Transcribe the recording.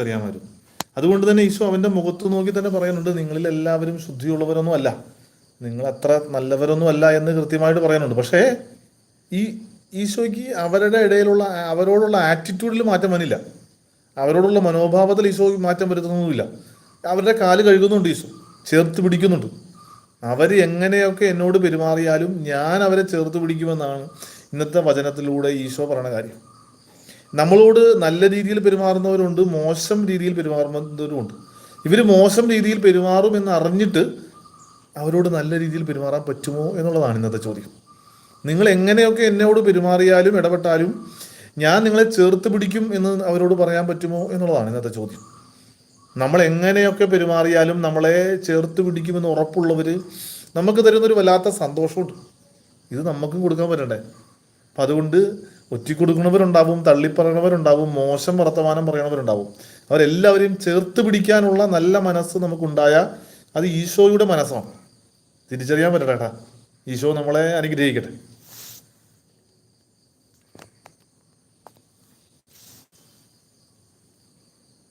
അറിയാമായിരുന്നു. അതുകൊണ്ട് തന്നെ ഈശോ അവന്റെ മുഖത്ത് നോക്കി തന്നെ പറയുന്നുണ്ട് നിങ്ങളിൽ എല്ലാവരും ശുദ്ധിയുള്ളവരൊന്നും അല്ല. നിങ്ങൾ അത്ര നല്ലവരൊന്നും അല്ല എന്ന് കൃത്യമായിട്ട് പറയുന്നുണ്ട്. പക്ഷേ ഈ ഈശോയ്ക്ക് അവരുടെ ഇടയിലുള്ള അവരോടുള്ള ആറ്റിറ്റ്യൂഡിൽ മാറ്റം വന്നില്ല. അവരോടുള്ള മനോഭാവത്തിൽ ഈശോ മാറ്റം വരുത്തുന്നതുമില്ല. അവരുടെ കാൽ കഴുകുന്നുണ്ട് ഈശോ ചേർത്ത് പിടിക്കുന്നുണ്ട്. അവർ എങ്ങനെയൊക്കെ എന്നോട് പെരുമാറിയാലും ഞാൻ അവരെ ചേർത്ത് പിടിക്കുമെന്നാണ് ഇന്നത്തെ വചനത്തിലൂടെ ഈശോ പറയുന്ന കാര്യം. നമ്മളോട് നല്ല രീതിയിൽ പെരുമാറുന്നവരുണ്ട് മോശം രീതിയിൽ പെരുമാറുന്നവരുമുണ്ട്. ഇവർ മോശം രീതിയിൽ പെരുമാറും എന്ന് അറിഞ്ഞിട്ട് അവരോട് നല്ല രീതിയിൽ പെരുമാറാൻ പറ്റുമോ എന്നുള്ളതാണ് ഇന്നത്തെ ചോദ്യം. നിങ്ങൾ എങ്ങനെയൊക്കെ എന്നോട് പെരുമാറിയാലും ഇടപെട്ടാലും ഞാൻ നിങ്ങളെ ചേർത്ത് പിടിക്കും എന്ന് അവരോട് പറയാൻ പറ്റുമോ എന്നുള്ളതാണ് ഇന്നത്തെ ചോദ്യം. നമ്മൾ എങ്ങനെയൊക്കെ പെരുമാറിയാലും നമ്മളെ ചേർത്ത് പിടിക്കുമെന്ന് ഉറപ്പുള്ളവർ നമുക്ക് തരുന്നൊരു വല്ലാത്ത സന്തോഷമുണ്ട്. ഇത് നമുക്കും കൊടുക്കാൻ പറ്റണ്ടേ? അപ്പം അതുകൊണ്ട് ഒറ്റിക്കൊടുക്കുന്നവരുണ്ടാവും തള്ളിപ്പറയണവരുണ്ടാവും മോശം വർത്തമാനം പറയണവരുണ്ടാവും. അവരെല്ലാവരെയും ചേർത്ത് പിടിക്കാനുള്ള നല്ല മനസ്സ് നമുക്കുണ്ടായാൽ അത് ഈശോയുടെ മനസ്സാണ്. തിരിച്ചറിയാൻ പറ്റട്ടെ ഈശോ നമ്മളെ അനുഗ്രഹിക്കട്ടെ.